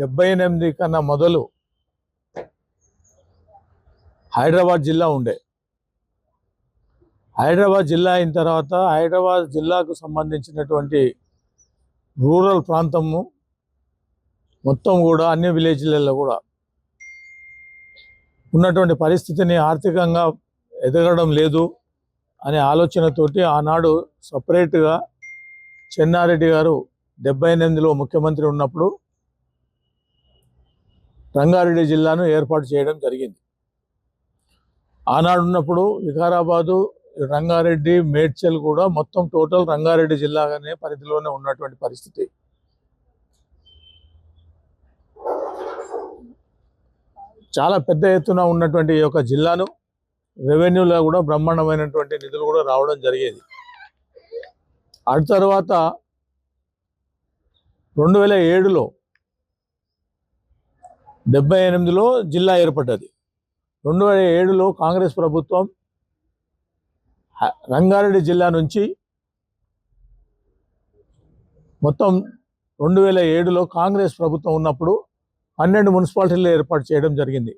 డెబ్బై ఎనిమిది కన్నా మొదలు హైదరాబాద్ జిల్లా ఉండే. హైదరాబాద్ జిల్లా అయిన తర్వాత హైదరాబాద్ జిల్లాకు సంబంధించినటువంటి రూరల్ ప్రాంతము మొత్తం కూడా అన్ని విలేజ్లలో కూడా ఉన్నటువంటి పరిస్థితిని ఆర్థికంగా ఎదగడం లేదు అనే ఆలోచనతోటి ఆనాడు సపరేట్గా చెన్నారెడ్డి గారు డెబ్బై ఎనిమిదిలో ముఖ్యమంత్రి ఉన్నప్పుడు రంగారెడ్డి జిల్లాను ఏర్పాటు చేయడం జరిగింది. ఆనాడున్నప్పుడు వికారాబాదు రంగారెడ్డి మేడ్చల్ కూడా మొత్తం టోటల్ రంగారెడ్డి జిల్లాగానే పరిధిలోనే ఉన్నటువంటి పరిస్థితి. చాలా పెద్ద ఎత్తున ఉన్నటువంటి ఈ యొక్క జిల్లాను రెవెన్యూలో కూడా బ్రహ్మాండమైనటువంటి నిధులు కూడా రావడం జరిగేది. ఆ తర్వాత రెండు వేల ఏడులో డెబ్బై ఎనిమిదిలో జిల్లా ఏర్పడ్డది. రెండు వేల ఏడులో కాంగ్రెస్ ప్రభుత్వం రంగారెడ్డి జిల్లా నుంచి మొత్తం రెండు వేల ఏడులో కాంగ్రెస్ ప్రభుత్వం ఉన్నప్పుడు పన్నెండు మున్సిపాలిటీలు ఏర్పాటు చేయడం జరిగింది.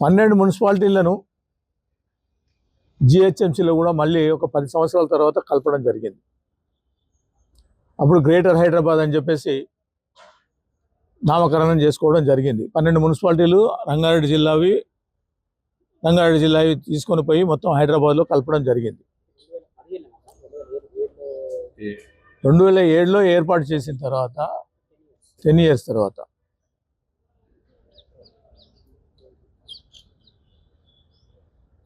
పన్నెండు మున్సిపాలిటీలను జిహెచ్ఎంసీలో కూడా మళ్ళీ ఒక పది సంవత్సరాల తర్వాత కలపడం జరిగింది. అప్పుడు గ్రేటర్ హైదరాబాద్ అని చెప్పేసి నామకరణం చేసుకోవడం జరిగింది. పన్నెండు మున్సిపాలిటీలు రంగారెడ్డి జిల్లావి రంగారెడ్డి జిల్లావి తీసుకొని పోయి మొత్తం హైదరాబాద్లో కలపడం జరిగింది. రెండు వేల ఏడులో ఏర్పాటు చేసిన తర్వాత టెన్ ఇయర్స్ తర్వాత.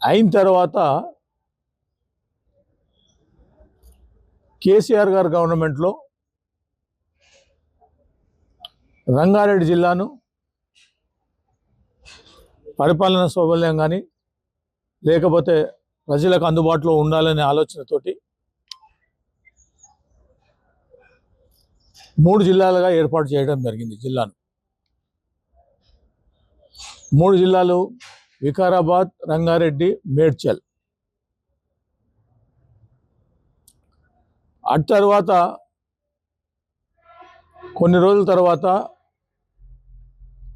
అయిన తర్వాత కేసీఆర్ గారు గవర్నమెంట్లో రంగారెడ్డి జిల్లాను పరిపాలన సౌబల్యం కానీ లేకపోతే ప్రజలకు అందుబాటులో ఉండాలనే ఆలోచనతోటి మూడు జిల్లాలుగా ఏర్పాటు చేయడం జరిగింది జిల్లాను. మూడు జిల్లాలు వికారాబాద్ రంగారెడ్డి మేడ్చల్. అటు తర్వాత కొన్ని రోజుల తర్వాత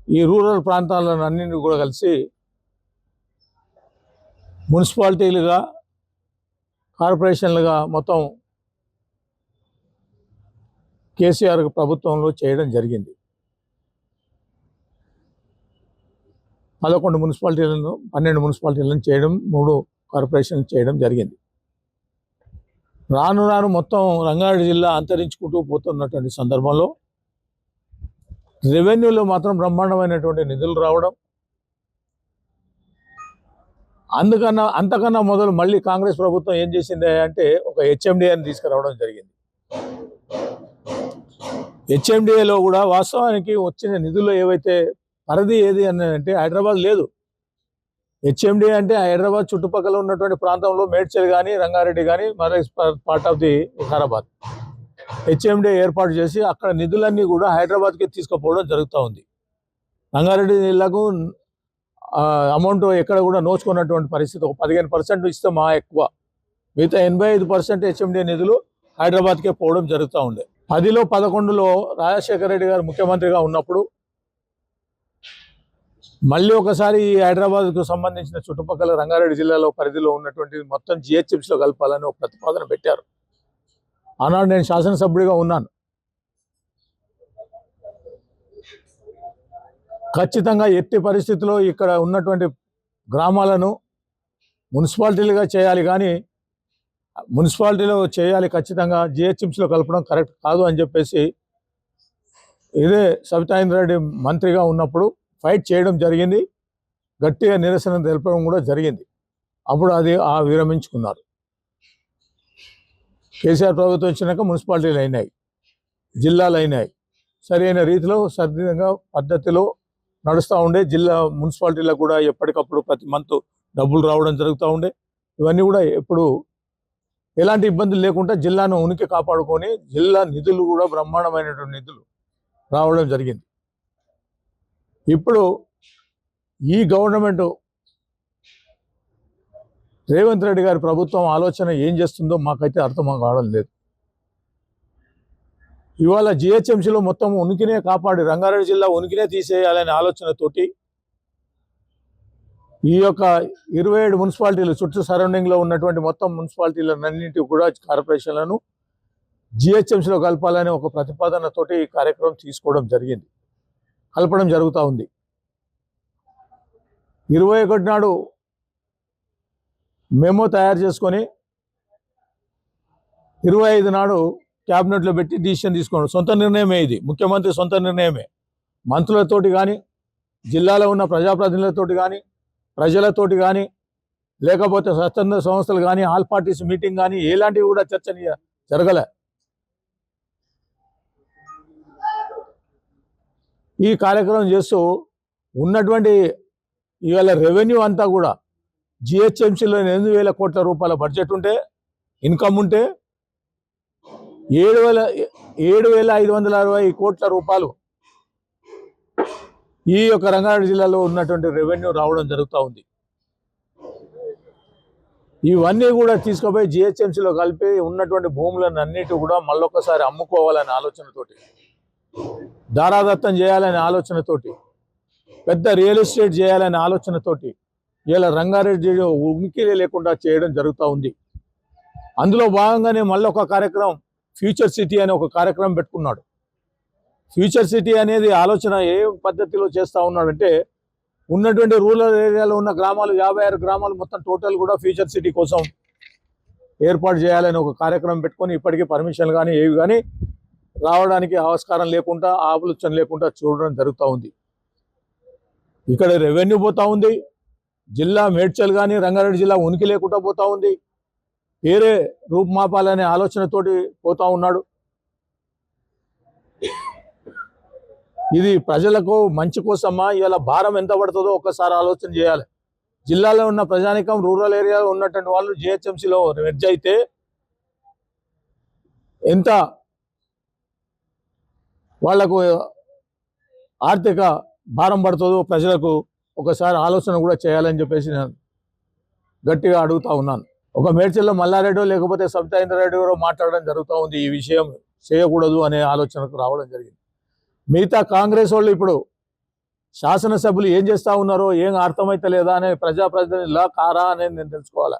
ఈ రూరల్ ప్రాంతాలను అన్నింటినీ కూడా కలిసి మున్సిపాలిటీలుగా కార్పొరేషన్లుగా మొత్తం కేసీఆర్ ప్రభుత్వంలో చేయడం జరిగింది. పదకొండు మున్సిపాలిటీలను పన్నెండు మున్సిపాలిటీలను చేయడం మూడు కార్పొరేషన్ చేయడం జరిగింది. రాను రాను మొత్తం రంగారెడ్డి జిల్లా అంతరించుకుంటూ పోతున్నటువంటి సందర్భంలో రెవెన్యూలో మాత్రం బ్రహ్మాండమైనటువంటి నిధులు రావడం అందుకన్నా అంతకన్నా మొదలు మళ్ళీ కాంగ్రెస్ ప్రభుత్వం ఏం చేసింది అంటే ఒక హెచ్ఎండిఏని తీసుకురావడం జరిగింది. హెచ్ఎండిఏలో కూడా వాస్తవానికి వచ్చిన నిధులు ఏవైతే పరిధి ఏది అని అంటే హైదరాబాద్ లేదు. హెచ్ఎండి అంటే హైదరాబాద్ చుట్టుపక్కల ఉన్నటువంటి ప్రాంతంలో మేడ్చల్ కానీ రంగారెడ్డి కానీ మరి part of the Vikarabad HMD ఏర్పాటు చేసి అక్కడ నిధులన్నీ కూడా హైదరాబాద్కి తీసుకుపోవడం జరుగుతూ ఉంది. రంగారెడ్డి జిల్లాకు అమౌంట్ ఎక్కడ కూడా నోచుకున్నటువంటి పరిస్థితి ఒక పదిహేను పర్సెంట్ ఇస్తే మా ఎక్కువ. మిగతా ఎనభై ఐదు పర్సెంట్ హెచ్ఎండి నిధులు హైదరాబాద్కే పోవడం జరుగుతూ ఉండే పదిలో పదకొండులో రాజశేఖర రెడ్డి గారు ముఖ్యమంత్రిగా ఉన్నప్పుడు మళ్ళీ ఒకసారి ఈ హైదరాబాద్కు సంబంధించిన చుట్టుపక్కల రంగారెడ్డి జిల్లాలో పరిధిలో ఉన్నటువంటి మొత్తం జిహెచ్ఎంసీలో కలపాలని ఒక ప్రతిపాదన పెట్టారు. ఆనాడు నేను శాసనసభ్యుడిగా ఉన్నాను. ఖచ్చితంగా ఎట్టి పరిస్థితిలో ఇక్కడ ఉన్నటువంటి గ్రామాలను మున్సిపాలిటీలుగా చేయాలి కానీ మున్సిపాలిటీలో చేయాలి ఖచ్చితంగా జిహెచ్ఎంసీలో కలపడం కరెక్ట్ కాదు అని చెప్పేసి ఇదే సబితాయింద్రెడ్డి మంత్రిగా ఉన్నప్పుడు ఫైట్ చేయడం జరిగింది. గట్టిగా నిరసన తెలపడం కూడా జరిగింది. అప్పుడు అది ఆ విరమించుకున్నారు. కేసీఆర్ ప్రభుత్వం వచ్చినాక మున్సిపాలిటీలు అయినాయి జిల్లాలు అయినాయి. సరైన రీతిలో సరిగా పద్ధతిలో నడుస్తూ ఉండే జిల్లా మున్సిపాలిటీలకు కూడా ఎప్పటికప్పుడు ప్రతి మంత్ డబ్బులు రావడం జరుగుతూ ఉండే. ఇవన్నీ కూడా ఎప్పుడు ఎలాంటి ఇబ్బందులు లేకుండా జిల్లాను ఉనికి కాపాడుకొని జిల్లా నిధులు కూడా బ్రహ్మాండమైనటువంటి నిధులు రావడం జరిగింది. ఇప్పుడు ఈ గవర్నమెంట్ రేవంత్ రెడ్డి గారి ప్రభుత్వం ఆలోచన ఏం చేస్తుందో మాకైతే అర్థం కావడం లేదు. ఇవాళ జిహెచ్ఎంసీలో మొత్తం ఉనికినే కాపాడి రంగారెడ్డి జిల్లా ఉనికినే తీసేయాలనే ఆలోచనతోటి ఈ యొక్క ఇరవై ఏడు మున్సిపాలిటీలు చుట్టూ సరౌండింగ్లో ఉన్నటువంటి మొత్తం మున్సిపాలిటీలన్నింటి కూడా కార్పొరేషన్లను జిహెచ్ఎంసీలో కలపాలనే ఒక ప్రతిపాదనతోటి ఈ కార్యక్రమం తీసుకోవడం జరిగింది. కలపడం జరుగుతూ ఉంది. ఇరవై ఒకటి నాడు మెమో తయారు చేసుకొని ఇరవై ఐదు నాడు క్యాబినెట్లో పెట్టి డిసిషన్ తీసుకోండి. సొంత నిర్ణయమే ఇది. ముఖ్యమంత్రి సొంత నిర్ణయమే. మంత్రులతోటి కానీ జిల్లాలో ఉన్న ప్రజాప్రతినిధులతోటి కానీ ప్రజలతోటి కానీ లేకపోతే స్వచ్ఛంద సంస్థలు కానీ ఆల్ పార్టీస్ మీటింగ్ కానీ ఎలాంటివి కూడా చర్చ జరగలే. ఈ కార్యక్రమం చేస్తూ ఉన్నటువంటి ఇవాళ రెవెన్యూ అంతా కూడా జిహెచ్ఎంసీలో ఎనిమిది వేల కోట్ల రూపాయల బడ్జెట్ ఉంటే ఇన్కమ్ ఉంటే ఏడు వేల ఏడు వేల ఐదు వందల అరవై కోట్ల రూపాయలు ఈ యొక్క రంగారెడ్డి జిల్లాలో ఉన్నటువంటి రెవెన్యూ రావడం జరుగుతూ ఉంది. ఇవన్నీ కూడా తీసుకుపోయి జిహెచ్ఎంసీలో కలిపి ఉన్నటువంటి భూములను అన్నిటి కూడా మళ్ళొకసారి అమ్ముకోవాలనే ఆలోచనతోటి దారాదత్తం చేయాలనే ఆలోచనతోటి పెద్ద రియల్ ఎస్టేట్ చేయాలనే ఆలోచనతోటి ఇలా రంగారెడ్డి ఉమికిలే లేకుండా చేయడం జరుగుతూ ఉంది. అందులో భాగంగానే మళ్ళీ ఒక కార్యక్రమం ఫ్యూచర్ సిటీ అనే ఒక కార్యక్రమం పెట్టుకున్నాడు. ఫ్యూచర్ సిటీ అనేది ఆలోచన ఏ పద్ధతిలో చేస్తూ ఉన్నాడంటే ఉన్నటువంటి రూరల్ ఏరియాలో ఉన్న గ్రామాలు యాభై ఆరు గ్రామాలు మొత్తం టోటల్ కూడా ఫ్యూచర్ సిటీ కోసం ఏర్పాటు చేయాలని ఒక కార్యక్రమం పెట్టుకొని ఇప్పటికీ పర్మిషన్ కానీ ఏవి కానీ రావడానికి ఆస్కారం లేకుండా ఆలోచన లేకుండా చూడడం జరుగుతూ ఉంది. ఇక్కడ రెవెన్యూ పోతూ ఉంది. జిల్లా మేడ్చల్ కానీ రంగారెడ్డి జిల్లా ఉనికి లేకుండా పోతా ఉంది. వేరే రూపుమాపాలనే ఆలోచనతోటి పోతా ఉన్నాడు. ఇది ప్రజలకు మంచి కోసమా? ఇవాళ భారం ఎంత పడుతుందో ఒక్కసారి ఆలోచన చేయాలి. జిల్లాలో ఉన్న ప్రజానికం రూరల్ ఏరియాలో ఉన్నటువంటి వాళ్ళు జిహెచ్ఎంసీలో వెజ్ అయితే ఎంత వాళ్ళకు ఆర్థిక భారం పడుతుందో ప్రజలకు ఒకసారి ఆలోచన కూడా చేయాలని చెప్పేసి నేను గట్టిగా అడుగుతా ఉన్నాను. ఒక మేడ్చల్లో మల్లారెడ్డి లేకపోతే సబితాయింద్ర రెడ్డి గారు మాట్లాడడం జరుగుతూ ఉంది. ఈ విషయం చేయకూడదు అనే ఆలోచనకు రావడం జరిగింది. మిగతా కాంగ్రెస్ వాళ్ళు ఇప్పుడు శాసనసభ్యులు ఏం చేస్తూ ఉన్నారో ఏం అర్థమైతే లేదా అనే ప్రజాప్రతినిధులా కారా అనేది నేను తెలుసుకోవాలి?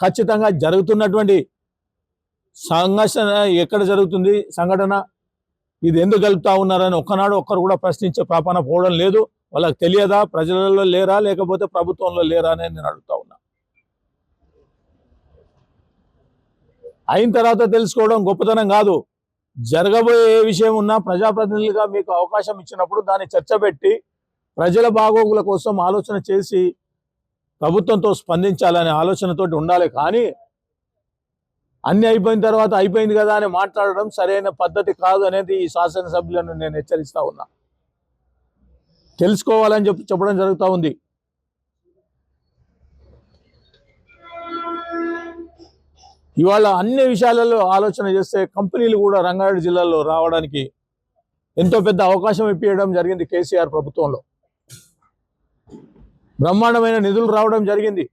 ఖచ్చితంగా జరుగుతున్నటువంటి సంఘర్షణ ఎక్కడ జరుగుతుంది? సంఘటన? ఇది ఎందుకు గెలుపుతా ఉన్నారని ఒక్కనాడు ఒక్కరు కూడా ప్రశ్నించే పాపన పోవడం లేదు. వాళ్ళకి తెలియదా? ప్రజలలో లేరా? లేకపోతే ప్రభుత్వంలో లేరా అని నేను అడుగుతా ఉన్నా. అయిన తర్వాత తెలుసుకోవడం గొప్పతనం కాదు. జరగబోయే ఏ విషయం ఉన్నా ప్రజాప్రతినిధులుగా మీకు అవకాశం ఇచ్చినప్పుడు దాన్ని చర్చ పెట్టి ప్రజల బాగోగుల కోసం ఆలోచన చేసి ప్రభుత్వంతో స్పందించాలనే ఆలోచనతోటి ఉండాలి. కానీ అన్ని అయిపోయిన తర్వాత అయిపోయింది కదా అని మాట్లాడడం సరైన పద్ధతి కాదు అనేది ఈ శాసనసభ్యులను నేను హెచ్చరిస్తా ఉన్నా. తెలుసుకోవాలని చెప్పి చెప్పడం జరుగుతూ ఉంది. ఇవాళ అన్ని విషయాలలో ఆలోచన చేస్తే కంపెనీలు కూడా రంగారెడ్డి జిల్లాలో రావడానికి ఎంతో పెద్ద అవకాశం ఇప్పించడం జరిగింది కేసీఆర్ ప్రభుత్వంలో. బ్రహ్మాండమైన నిధులు రావడం జరిగింది.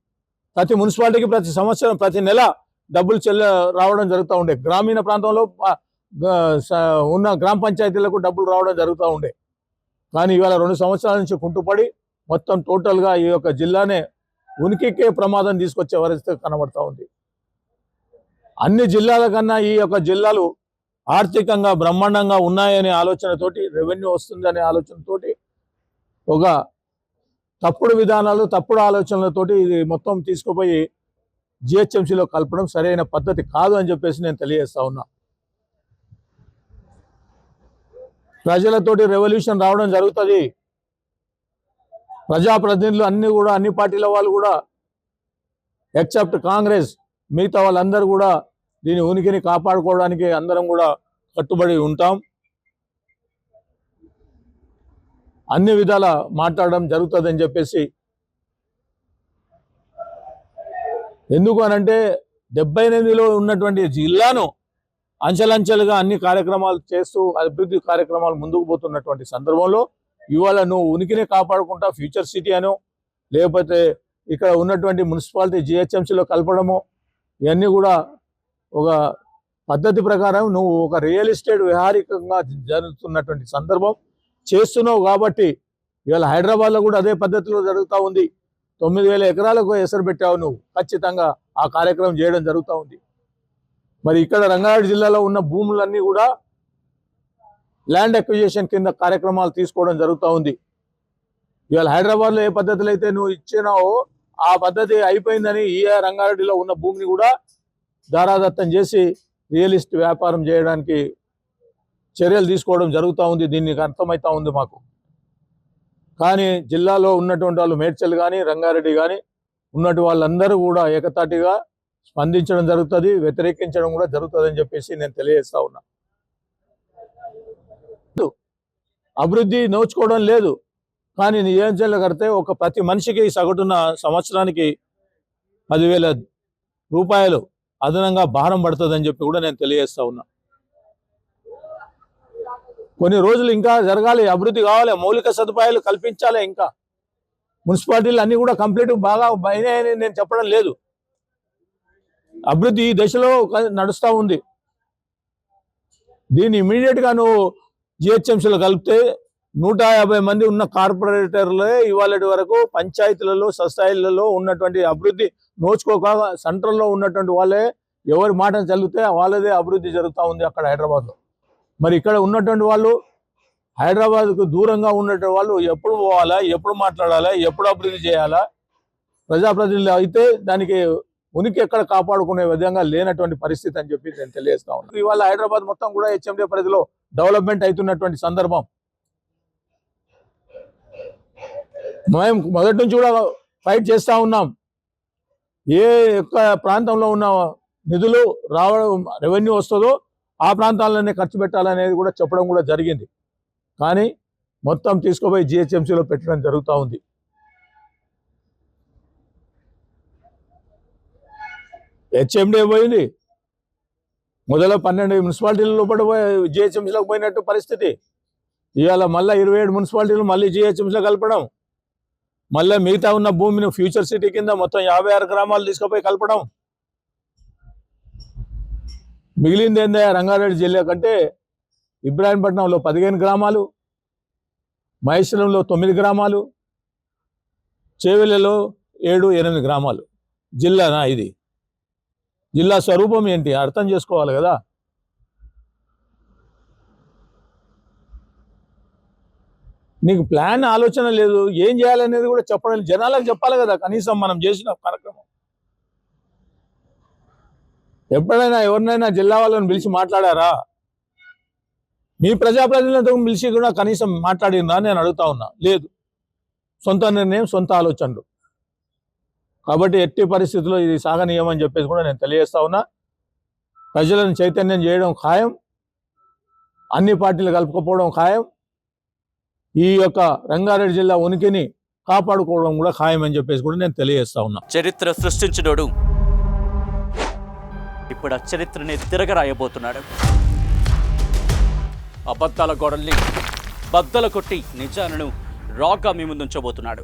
ప్రతి మున్సిపాలిటీకి ప్రతి సంవత్సరం ప్రతి నెల డబ్బులు చెల్ల రావడం జరుగుతూ ఉండే. గ్రామీణ ప్రాంతంలో ఉన్న గ్రామ పంచాయతీలకు డబ్బులు రావడం జరుగుతూ ఉండే. కానీ ఇవాళ రెండు సంవత్సరాల నుంచి కుంటుపడి మొత్తం టోటల్గా ఈ యొక్క జిల్లానే ఉనికికే ప్రమాదం తీసుకొచ్చే పరిస్థితి కనబడుతూ ఉంది. అన్ని జిల్లాల కన్నా ఈ యొక్క జిల్లాలు ఆర్థికంగా బ్రహ్మాండంగా ఉన్నాయనే ఆలోచనతోటి రెవెన్యూ వస్తుందనే ఆలోచనతోటి ఒక తప్పుడు విధానాలు తప్పుడు ఆలోచనలతోటి ఇది మొత్తం తీసుకుపోయి జిహెచ్ఎంసీలో కలపడం సరైన పద్ధతి కాదు అని చెప్పేసి నేను తెలియజేస్తా ఉన్నా. ప్రజలతోటి రెవల్యూషన్ రావడం జరుగుతుంది. ప్రజాప్రతినిధులు అన్ని కూడా అన్ని పార్టీల వాళ్ళు కూడా ఎక్సెప్ట్ కాంగ్రెస్ మిగతా వాళ్ళందరూ కూడా దీని ఉనికిని కాపాడుకోవడానికి అందరం కూడా కట్టుబడి ఉంటాం. అన్ని విధాల మాట్లాడడం జరుగుతుందని చెప్పేసి ఎందుకు అనంటే డెబ్బై ఎనిమిదిలో ఉన్నటువంటి జిల్లాను అంచెలంచెలుగా అన్ని కార్యక్రమాలు చేస్తూ అభివృద్ధి కార్యక్రమాలు ముందుకు పోతున్నటువంటి సందర్భంలో ఇవాళ నువ్వు ఉనికిని కాపాడుకుంటా ఫ్యూచర్ సిటీ అనో లేకపోతే ఇక్కడ ఉన్నటువంటి మున్సిపాలిటీ జిహెచ్ఎంసీలో కలపడము ఇవన్నీ కూడా ఒక పద్ధతి ప్రకారం నువ్వు ఒక రియల్ ఎస్టేట్ వ్యవహారికంగా జరుగుతున్నటువంటి సందర్భం చేస్తున్నావు కాబట్టి ఇవాళ హైదరాబాద్లో కూడా అదే పద్ధతిలో జరుగుతూ ఉంది. తొమ్మిది వేల ఎకరాలకు ఎసరు పెట్టావు నువ్వు. ఖచ్చితంగా ఆ కార్యక్రమం చేయడం జరుగుతూ ఉంది. మరి ఇక్కడ రంగారెడ్డి జిల్లాలో ఉన్న భూములన్నీ కూడా ల్యాండ్ అక్విజిషన్ కింద కార్యక్రమాలు తీసుకోవడం జరుగుతూ ఉంది. ఇవాళ హైదరాబాద్లో ఏ పద్ధతిలో అయితే నువ్వు ఇచ్చినావో ఆ పద్ధతి అయిపోయిందని ఈ రంగారెడ్డిలో ఉన్న భూమిని కూడా దారాదత్తం చేసి రియల్ ఎస్టేట్ వ్యాపారం చేయడానికి చర్యలు తీసుకోవడం జరుగుతూ ఉంది. దీనికి అర్థమవుతా ఉంది మాకు. కానీ జిల్లాలో ఉన్నటువంటి వాళ్ళు మేడ్చల్ కానీ రంగారెడ్డి కానీ ఉన్నటువంటి వాళ్ళందరూ కూడా ఏకతాటిగా స్పందించడం జరుగుతుంది వ్యతిరేకించడం కూడా జరుగుతుంది అని చెప్పేసి నేను తెలియజేస్తా ఉన్నా. అభివృద్ధి నోచుకోవడం లేదు. కానీ నియోజకవర్గం కడితే ఒక ప్రతి మనిషికి సగటున సంవత్సరానికి పదివేల రూపాయలు అదనంగా భారం పడుతుందని చెప్పి కూడా నేను తెలియజేస్తా ఉన్నా. కొన్ని రోజులు ఇంకా జరగాలి. అభివృద్ధి కావాలి. మౌలిక సదుపాయాలు కల్పించాలి ఇంకా. మున్సిపాలిటీలు అన్నీ కూడా కంప్లీట్ బాగా అయినాయని నేను చెప్పడం లేదు. అభివృద్ధి ఈ దశలో నడుస్తూ ఉంది. దీన్ని ఇమీడియట్గా నువ్వు జిహెచ్ఎంసీలో కలిపితే నూట యాభై మంది ఉన్న కార్పొరేటర్లే ఇవాళ వరకు పంచాయతీలలో సొసైటీలలో ఉన్నటువంటి అభివృద్ధి నోచుకోక సెంట్రల్లో ఉన్నటువంటి వాళ్ళే ఎవరి మాట చల్లితే వాళ్ళదే అభివృద్ధి జరుగుతూ ఉంది అక్కడ హైదరాబాద్లో మరి ఇక్కడ ఉన్నటువంటి వాళ్ళు హైదరాబాద్కు దూరంగా ఉన్నటువంటి వాళ్ళు ఎప్పుడు పోవాలా ఎప్పుడు మాట్లాడాలా ఎప్పుడు అభివృద్ధి చేయాలా? ప్రజాప్రతినిధులు అయితే దానికి ఉనికి ఎక్కడ కాపాడుకునే విధంగా లేనటువంటి పరిస్థితి అని చెప్పి నేను తెలియజేస్తా ఉన్నాను ఇవాళ హైదరాబాద్ మొత్తం కూడా హెచ్ఎండి పరిధిలో డెవలప్మెంట్ అవుతున్నటువంటి సందర్భం. మేము మొదటి నుంచి కూడా ఫైట్ చేస్తా ఉన్నాం. ఏ యొక్క ప్రాంతంలో ఉన్న నిధులు రావడం రెవెన్యూ వస్తుందో ఆ ప్రాంతాలనే ఖర్చు పెట్టాలనేది కూడా చెప్పడం కూడా జరిగింది. కానీ మొత్తం తీసుకుపోయి జిహెచ్ఎంసీలో పెట్టడం జరుగుతూ ఉంది. హెచ్ఎండే పోయింది. మొదల పన్నెండు మున్సిపాలిటీల లోపల జిహెచ్ఎంసీలోకి పోయినట్టు పరిస్థితి. ఇవాళ మళ్ళీ ఇరవై ఏడు మున్సిపాలిటీలు మళ్ళీ జిహెచ్ఎంసీలో కలపడం. మళ్ళీ మిగతా ఉన్న భూమిని ఫ్యూచర్ సిటీ కింద మొత్తం యాభై ఆరు గ్రామాలు తీసుకుపోయి కలపడం. మిగిలింది ఏందే రంగారెడ్డి జిల్లా కంటే ఇబ్రాహీంపట్నంలో పదిహేను గ్రామాలు మహేశ్వరంలో తొమ్మిది గ్రామాలు చేవెళ్ళలో ఏడు ఎనిమిది గ్రామాలు. జిల్లానా ఇది? జిల్లా స్వరూపం ఏంటి? అర్థం చేసుకోవాలి కదా? నీకు ప్లాన్ ఆలోచన లేదు. ఏం చేయాలనేది కూడా చెప్పడం జనాలకు చెప్పాలి కదా కనీసం మనం చేసిన కార్యక్రమం. ఎప్పుడైనా ఎవరినైనా జిల్లా వాళ్ళని పిలిచి మాట్లాడారా? మీ ప్రజాప్రతినిధులతో పిలిచి కూడా కనీసం మాట్లాడిందా నేను అడుగుతా ఉన్నా. లేదు. సొంత నిర్ణయం సొంత ఆలోచనలు. కాబట్టి ఎట్టి పరిస్థితుల్లో ఇది సాగనీయమని చెప్పేసి కూడా నేను తెలియజేస్తా ఉన్నా. ప్రజలను చైతన్యం చేయడం ఖాయం. అన్ని పార్టీలు కలుపుకపోవడం ఖాయం. ఈ యొక్క రంగారెడ్డి జిల్లా ఉనికిని కాపాడుకోవడం కూడా ఖాయం అని చెప్పేసి కూడా నేను తెలియజేస్తా ఉన్నా. చరిత్ర సృష్టించినోడు ఇప్పుడు ఆ చరిత్రని తిరగరాయబోతున్నాడు. అబద్ధాల గోడల్ని బద్దల కొట్టి నిజాలను రాగా మీ ముందుంచబోతున్నాడు.